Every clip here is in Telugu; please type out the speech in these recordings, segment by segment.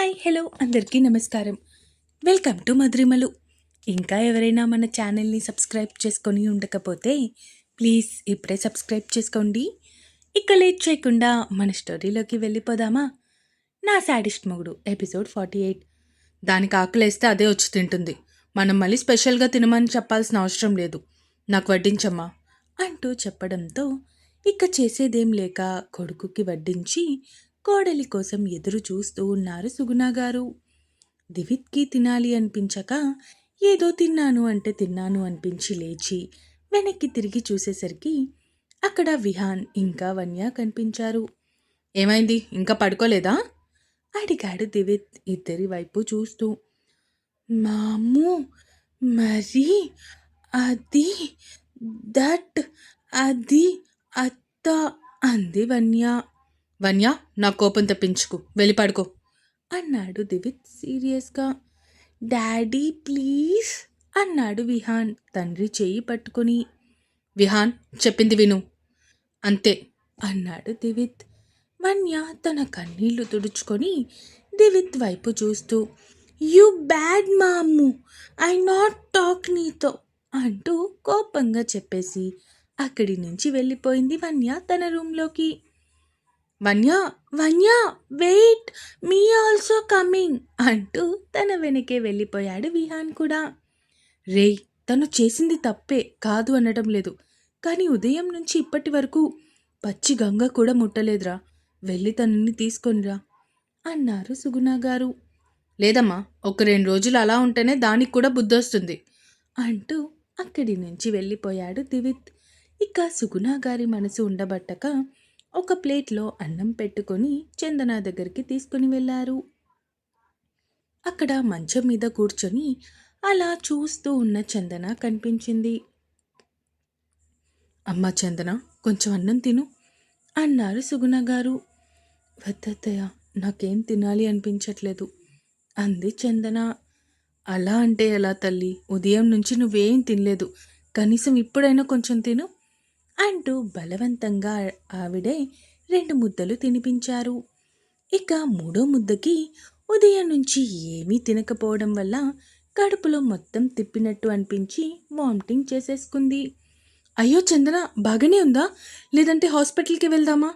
హాయ్ హలో అందరికీ నమస్కారం. Welcome to Madhurimalu. ఇంకా ఎవరైనా మన ఛానల్ని సబ్స్క్రైబ్ చేసుకొని ఉండకపోతే ప్లీజ్ ఇప్పుడే సబ్స్క్రైబ్ చేసుకోండి. ఇక లేట్ చేయకుండా మన స్టోరీలోకి వెళ్ళిపోదామా? నా శాడిస్ట్ మొగుడు ఎపిసోడ్ ఫార్టీ ఎయిట్. దానికి ఆకులేస్తే అదే వచ్చి తింటుంది. మనం మళ్ళీ స్పెషల్గా తినమని చెప్పాల్సిన అవసరం లేదు. నాకు వడ్డించమ్మా అంటూ చెప్పడంతో ఇక చేసేదేం లేక కొడుకుకి వడ్డించి కోడలి కోసం ఎదురు చూస్తూ ఉన్నారు సుగుణ గారు. దివిత్కి తినాలి అనిపించక ఏదో తిన్నాను అంటే తిన్నాను అనిపించి లేచి వెనక్కి తిరిగి చూసేసరికి అక్కడ విహాన్ ఇంకా వన్య కనిపించారు. ఏమైంది? ఇంకా పడుకోలేదా? అడిగాడు దివిత్ ఇద్దరి వైపు చూస్తూ. మాము మరి అది దట్ అది అత్త అంది వన్య. వన్య నా కోపం తెప్పించుకు. వెళ్ళి పడుకో. అన్నాడు దివిత్ సీరియస్గా. డాడీ ప్లీజ్ అన్నాడు విహాన్. తండ్రి చేయి పట్టుకుని విహాన్ చెప్పింది విను. అంతే అన్నాడు దివిత్. వన్య తన కన్నీళ్ళు తుడుచుకొని దివిత్ వైపు చూస్తూ యు బ్యాడ్ మాము ఐ నాట్ టాక్ నీతో అంటూ కోపంగా చెప్పేసి అక్కడి నుంచి వెళ్ళిపోయింది వన్య తన రూమ్లోకి. వన్య వన్య వెయిట్ మీ ఆల్సో కమింగ్ అంటూ తన వెనకే వెళ్ళిపోయాడు విహాన్ కూడా. రేయ్ తను చేసింది తప్పే కాదు అనడం లేదు. కానీ ఉదయం నుంచి ఇప్పటి వరకు పచ్చి గంగ కూడా ముట్టలేదురా. వెళ్ళి తనని తీసుకొనిరా అన్నారు సుగుణ గారు. లేదమ్మా ఒక రెండు రోజులు అలా ఉంటేనే దానికి కూడా బుద్ధి వస్తుంది అంటూ అక్కడి నుంచి వెళ్ళిపోయాడు దివిత్. ఇక సుగుణ గారి మనసు ఉండబట్టక ఒక ప్లేట్లో అన్నం పెట్టుకొని చందన దగ్గరికి తీసుకుని వెళ్ళారు. అక్కడ మంచం మీద కూర్చొని అలా చూస్తూ ఉన్న చందన కనిపించింది. అమ్మ చందన కొంచెం అన్నం తిను అన్నారు సుగుణ గారు. వద్దత్తయ్య నాకేం తినాలి అనిపించట్లేదు అంది చందన. అలా అంటే ఎలా తల్లి ఉదయం నుంచి నువ్వేం తినలేదు కనీసం ఇప్పుడైనా కొంచెం తిను అంటూ బలవంతంగా ఆవిడే రెండు ముద్దలు తినిపించారు. ఇక మూడో ముద్దకి ఉదయం నుంచి ఏమీ తినకపోవడం వల్ల కడుపులో మొత్తం తిప్పినట్టు అనిపించి వామిటింగ్ చేసేసుకుంది. అయ్యో చందన బాగానే ఉందా? లేదంటే హాస్పిటల్కి వెళ్దామా?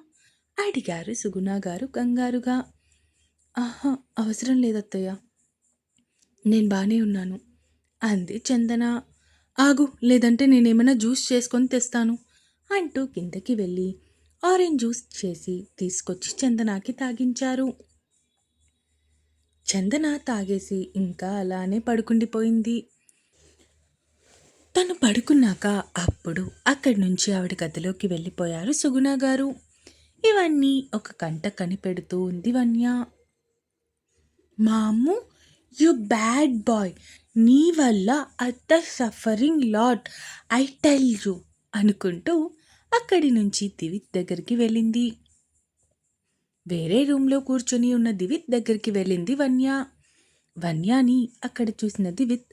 అడిగారు సుగుణ గారు కంగారుగా. ఆహా అవసరం లేదత్తయ్య. నేను బాగానే ఉన్నాను అంది చందన. ఆగు లేదంటే నేనేమైనా జ్యూస్ చేసుకొని తెస్తాను. అంటూ కిందకి వెళ్ళి ఆరెంజ్ జ్యూస్ చేసి తీసుకొచ్చి చందనాకి తాగించారు. చందన తాగేసి ఇంకా అలానే పడుకుండిపోయింది. తను పడుకున్నాక అప్పుడు అక్కడి నుంచి ఆవిడ గదిలోకి వెళ్ళిపోయారు సుగుణ గారు. ఇవన్నీ ఒక కంట కనిపెడుతూ ఉంది వన్య. మా యు బ్యాడ్ బాయ్. నీ వల్ల అత్త suffering lot I tell you అనుకుంటూ అక్కడి నుంచి దివిత్ దగ్గరికి వెళ్ళింది. వేరే రూమ్లో కూర్చొని ఉన్న దివిత్ దగ్గరికి వెళ్ళింది వన్య. వన్యాని అక్కడ చూసిన దివిత్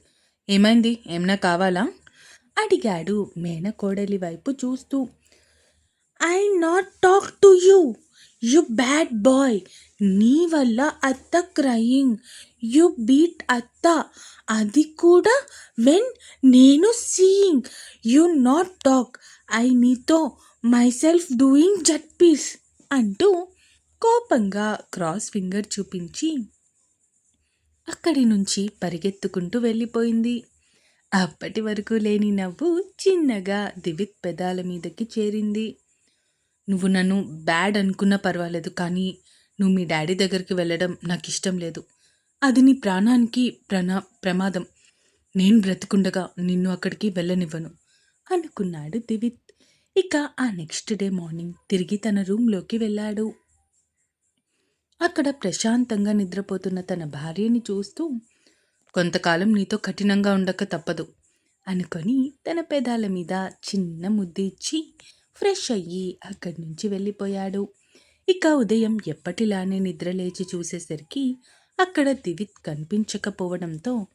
ఏమైంది? ఏమన్నా కావాలా? అడిగాడు మేనకోడలి వైపు చూస్తూ. I not talk to you. You bad boy. నీ వల్ల అత్త క్రయింగ్. యు బీట్ అత్త. అది కూడా వెన్ నేను seeing. You not talk. I నీతో మైసెల్ఫ్ డూయింగ్ జట్ పీస్ అంటూ కోపంగా క్రాస్ ఫింగర్ చూపించి అక్కడి నుంచి పరిగెత్తుకుంటూ వెళ్ళిపోయింది. అప్పటి వరకు లేని నవ్వు చిన్నగా దివిత్ పెదాల మీదకి చేరింది. నువ్వు నన్ను బ్యాడ్ అనుకున్నా పర్వాలేదు కానీ నువ్వు మీ డాడీ దగ్గరికి వెళ్ళడం నాకు ఇష్టం లేదు. అది నీ ప్రాణానికి ప్రణా ప్రమాదం. నేను బ్రతికుండగా నిన్ను అక్కడికి వెళ్ళనివ్వను అనుకున్నాడు దివిత్. ఇక ఆ నెక్స్ట్ డే మార్నింగ్ తిరిగి తన రూమ్లోకి వెళ్ళాడు. అక్కడ ప్రశాంతంగా నిద్రపోతున్న తన భార్యని చూస్తూ కొంతకాలం నీతో కఠినంగా ఉండక తప్పదు అనుకొని తన పెదాల మీద చిన్న ముద్దు ఇచ్చి ఫ్రెష్ అయ్యి అక్కడి నుంచి వెళ్ళిపోయాడు. ఇక ఉదయం ఎప్పటిలానే నిద్రలేచి చూసేసరికి అక్కడ దివిత్ కనిపించకపోవడంతో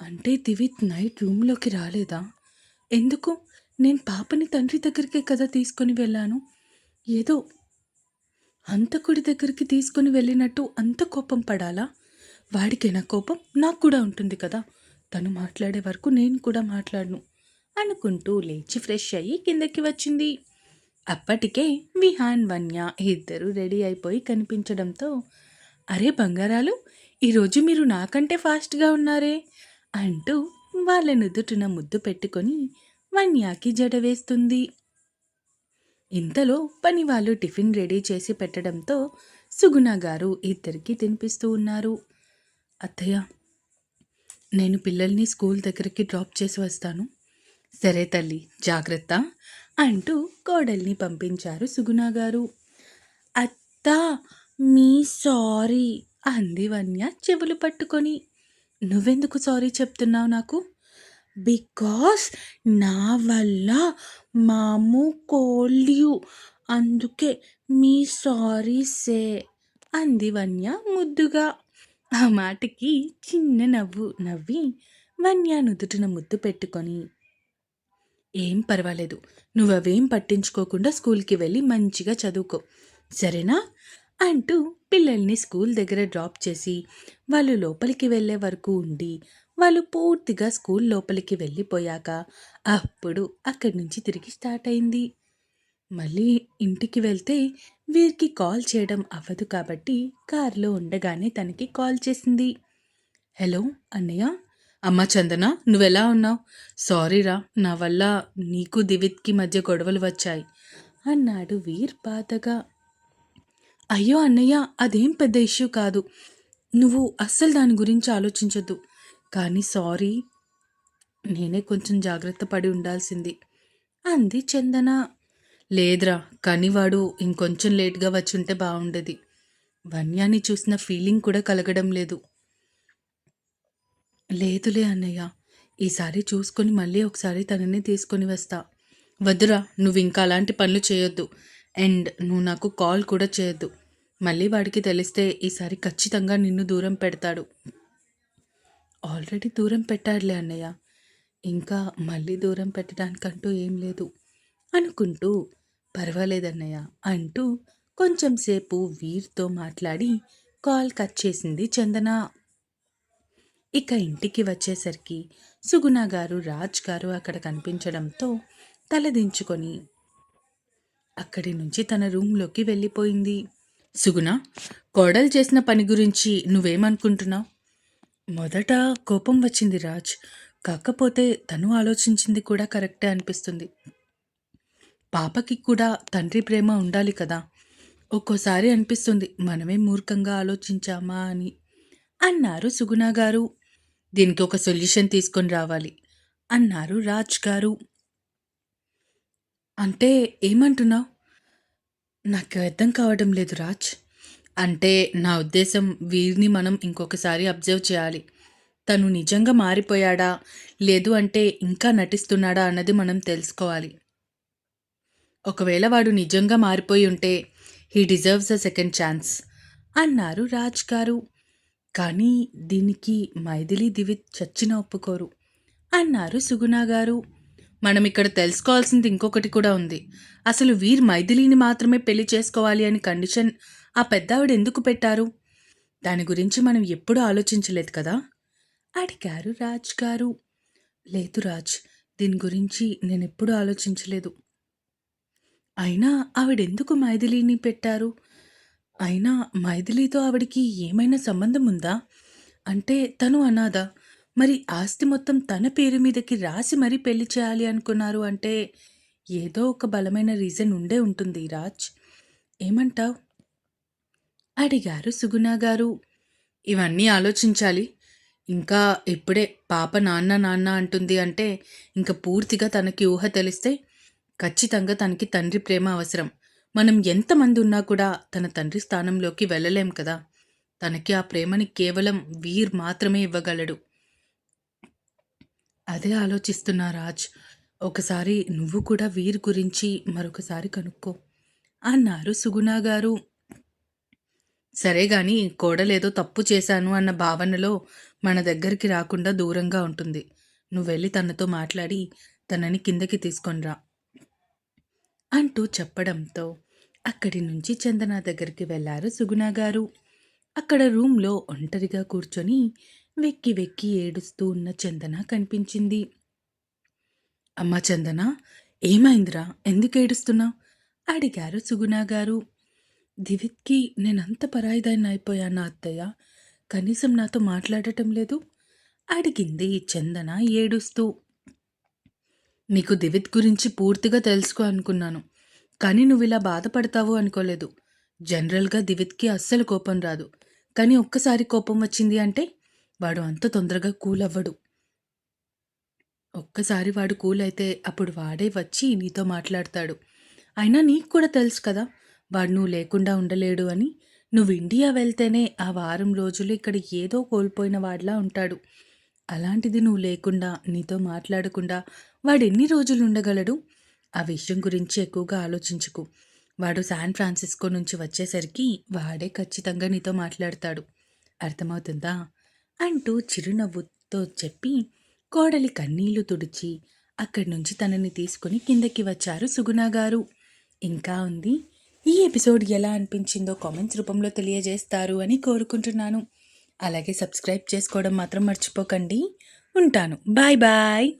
అంటే దివిత్ నైట్ రూమ్లోకి రాలేదా? ఎందుకు? నేను పాపని తండ్రి దగ్గరికే కదా తీసుకొని వెళ్ళాను. ఏదో అంతకుడి దగ్గరికి తీసుకుని వెళ్ళినట్టు అంత కోపం పడాలా? వాడికైనా కోపం? నాకు కూడా ఉంటుంది కదా. తను మాట్లాడే వరకు నేను కూడా మాట్లాడను. అనుకుంటూ లేచి ఫ్రెష్ అయ్యి కిందకి వచ్చింది. అప్పటికే విహాన్ వన్య ఇద్దరు రెడీ అయిపోయి కనిపించడంతో అరే బంగారాలు ఈరోజు మీరు నాకంటే ఫాస్ట్గా ఉన్నారే అంటూ వాళ్ళ నుదుటిన ముద్దు పెట్టుకొని వన్యాకి జడ వేస్తుంది. ఇంతలో పని వాళ్ళు టిఫిన్ రెడీ చేసి పెట్టడంతో సుగుణ గారు ఇద్దరికి తినిపిస్తూ ఉన్నారు. అత్తయ్య నేను పిల్లల్ని స్కూల్ దగ్గరికి డ్రాప్ చేసి వస్తాను. సరే తల్లి జాగ్రత్త అంటూ కోడల్ని పంపించారు సుగుణ గారు. అత్త మీ సారీ అంది వన్య చెవులు పట్టుకొని. నువ్వెందుకు సారీ చెప్తున్నావు నాకు? బికాస్ నా వల్ల మాము కోల్యు అందుకే మీ సారీ సే అంది వన్య ముద్దుగా. ఆ మాటకి చిన్న నవ్వు నవ్వి వన్య నుదుటిన ముద్దు పెట్టుకొని ఏం పర్వాలేదు. నువ్వవేం పట్టించుకోకుండా స్కూల్కి వెళ్ళి మంచిగా చదువుకో. సరేనా? అంటూ పిల్లల్ని స్కూల్ దగ్గర డ్రాప్ చేసి వాళ్ళు లోపలికి వెళ్ళే వరకు ఉండి వాళ్ళు పూర్తిగా స్కూల్ లోపలికి వెళ్ళిపోయాక అప్పుడు అక్కడి నుంచి తిరిగి స్టార్ట్ అయింది. మళ్ళీ ఇంటికి వెళ్తే వీరికి కాల్ చేయడం అవ్వదు కాబట్టి కారులో ఉండగానే తనకి కాల్ చేసింది. హలో అన్నయ్య? అమ్మ చందన నువ్వెలా ఉన్నావు? సారీరా నా వల్ల నీకు దివిత్కి మధ్య గొడవలు వచ్చాయి అన్నాడు వీర్ బాధగా అయ్యో అన్నయ్య అదేం పెద్ద ఇష్యూ కాదు. నువ్వు అస్సలు దాని గురించి ఆలోచించొద్దు. కానీ సారీ నేనే కొంచెం జాగ్రత్త పడి ఉండాల్సింది అంది చందన. లేదురా కానీ వాడు ఇంకొంచెం లేట్గా వచ్చి ఉంటే బాగుండేది వన్యాన్ని చూసిన ఫీలింగ్ కూడా కలగడం లేదు. లేదులే అన్నయ్య. ఈసారి చూసుకొని మళ్ళీ ఒకసారి తనని తీసుకొని వస్తా. వద్దురా నువ్వు ఇంకా అలాంటి పనులు చేయొద్దు. అండ్ నువ్వు నాకు కాల్ కూడా చేయొద్దు. మళ్ళీ వాడికి తెలిస్తే ఈసారి ఖచ్చితంగా నిన్ను దూరం పెడతాడు. ఆల్రెడీ దూరం పెట్టాడులే అన్నయ్య. ఇంకా మళ్ళీ దూరం పెట్టడానికంటూ ఏం లేదు. అనుకుంటూ పర్వాలేదన్నయ్య అంటూ కొంచెం సేపు వీర్తో మాట్లాడి కాల్ కట్ చేసింది చందన. ఇక ఇంటికి వచ్చేసరికి సుగుణ గారు రాజ్ గారు అక్కడ కనిపించడంతో తలదించుకొని అక్కడి నుంచి తన రూమ్లోకి వెళ్ళిపోయింది. సుగుణ కోడలు చేసిన పని గురించి నువ్వేమనుకుంటున్నావు? మొదట కోపం వచ్చింది రాజ్. కాకపోతే తను ఆలోచించింది కూడా కరెక్టే అనిపిస్తుంది. పాపకి కూడా తండ్రి ప్రేమ ఉండాలి కదా. ఒక్కోసారి అనిపిస్తుంది మనమే మూర్ఖంగా ఆలోచించామా అని. అన్నారు సుగుణ గారు. దీనికి ఒక సొల్యూషన్ తీసుకొని రావాలి అన్నారు రాజ్ గారు. అంటే ఏమంటున్నావు? నాకు అర్థం కావడం లేదు రాజ్. అంటే నా ఉద్దేశం వీరిని మనం ఇంకొకసారి అబ్జర్వ్ చేయాలి. తను నిజంగా మారిపోయాడా లేదు అంటే ఇంకా నటిస్తున్నాడా అన్నది మనం తెలుసుకోవాలి. ఒకవేళ వాడు నిజంగా మారిపోయి ఉంటే he deserves a second chance అన్నారు రాజ్ గారు. కానీ దీనికి మైథిలి దివిత్ చచ్చిన ఒప్పుకోరు అన్నారు సుగుణ గారు. మనం ఇక్కడ తెలుసుకోవాల్సింది ఇంకొకటి కూడా ఉంది. అసలు వీర్ మైథిలిని మాత్రమే పెళ్ళి చేసుకోవాలి అని కండిషన్ ఆ పెద్దావిడ ఎందుకు పెట్టారు? దాని గురించి మనం ఎప్పుడూ ఆలోచించలేదు కదా? అడిగారు రాజ్ గారు. లేదు రాజ్ దీని గురించి నేను ఎప్పుడూ ఆలోచించలేదు. అయినా ఆవిడెందుకు మైథిలిని పెట్టారు? అయినా మైథిలితో ఆవిడికి ఏమైనా సంబంధం ఉందా? అంటే తను అనాథ. మరి ఆస్తి మొత్తం తన పేరు మీదకి రాసి మరీ పెళ్ళి చేయాలి అనుకున్నారు అంటే ఏదో ఒక బలమైన రీజన్ ఉండే ఉంటుంది రాజ్. ఏమంటావ్? అడిగారు సుగుణ గారు. ఇవన్నీ ఆలోచించాలి. ఇంకా ఇప్పుడే పాప నాన్న నాన్న అంటుంది అంటే ఇంకా పూర్తిగా తనకి ఊహ తెలిస్తే ఖచ్చితంగా తనకి తండ్రి ప్రేమ అవసరం. మనం ఎంతమంది ఉన్నా కూడా తన తండ్రి స్థానంలోకి వెళ్ళలేం కదా. తనకి ఆ ప్రేమని కేవలం వీర్ మాత్రమే ఇవ్వగలడు. అదే ఆలోచిస్తున్నా రాజ్. ఒకసారి నువ్వు కూడా వీర్ గురించి మరొకసారి కనుక్కో. అన్నారు సుగుణ గారు. సరే గాని కోడలేదో తప్పు చేశాను అన్న భావనలో మన దగ్గరికి రాకుండా దూరంగా ఉంటుంది. నువ్వు వెళ్ళి తనతో మాట్లాడి తనని కిందకి తీసుకొనిరా. అంటూ చెప్పడంతో అక్కడి నుంచి చందన దగ్గరికి వెళ్ళారు సుగుణ గారు. అక్కడ రూమ్లో ఒంటరిగా కూర్చొని వెక్కి వెక్కి ఏడుస్తూ ఉన్న చందన కనిపించింది. అమ్మా చందన ఏమైందిరా? ఎందుకు ఏడుస్తున్నావు? అడిగారు సుగుణ గారు. దివిత్కి నేనంత పరాయిదాన్ని అయిపోయాను అత్తయ్య? కనీసం నాతో మాట్లాడటం లేదు? అడిగింది చందన ఏడుస్తూ. నీకు దివిత్ గురించి పూర్తిగా తెలుసుకో అనుకున్నాను. కానీ నువ్వు ఇలా బాధపడతావు అనుకోలేదు. జనరల్గా దివిత్కి అస్సలు కోపం రాదు. కానీ ఒక్కసారి కోపం వచ్చింది అంటే వాడు అంత తొందరగా కూల్ అవ్వడు. ఒక్కసారి వాడు కూల్ అయితే అప్పుడు వాడే వచ్చి నీతో మాట్లాడతాడు. అయినా నీకు కూడా తెలుసు కదా వాడు నువ్వు లేకుండా ఉండలేడు అని. నువ్వు ఇండియా వెళ్తేనే ఆ వారం రోజులు ఇక్కడ ఏదో కోల్పోయిన వాడిలా ఉంటాడు. అలాంటిది నువ్వు లేకుండా నీతో మాట్లాడకుండా వాడు ఎన్ని రోజులు ఉండగలడు? ఆ విషయం గురించి ఎక్కువగా ఆలోచించుకు. వాడు శాన్ ఫ్రాన్సిస్కో నుంచి వచ్చేసరికి వాడే ఖచ్చితంగా నీతో మాట్లాడతాడు. అర్థమవుతుందా? అంటూ చిరునవ్వుతో చెప్పి కోడలి కన్నీళ్ళు తుడిచి అక్కడి నుంచి తనని తీసుకుని కిందకి వచ్చారు సుగుణ గారు. ఇంకా ఉంది. ఈ ఎపిసోడ్ ఎలా అనిపించిందో కామెంట్స్ రూపంలో తెలియజేస్తారు అని కోరుకుంటున్నాను. అలాగే సబ్స్క్రైబ్ చేసుకోవడం మాత్రం మర్చిపోకండి. ఉంటాను. Bye bye.